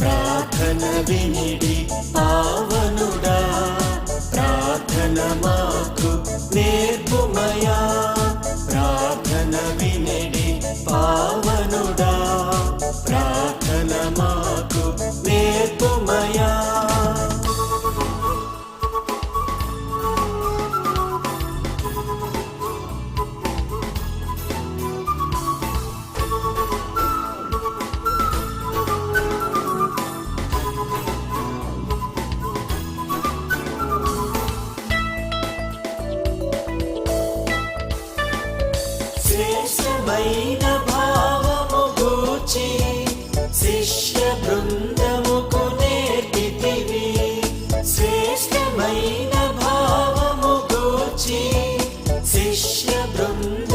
ప్రార్థన వినిడి పావనుడా ప్రార్థన మాకు నేర్పుమయా ప్రార్థన వినిడి విశేషమైన భావము గూర్చి శిష్య బృందముకు నేర్పితివి. శ్రేష్టమైన భావము గూర్చి శిష్య బృంద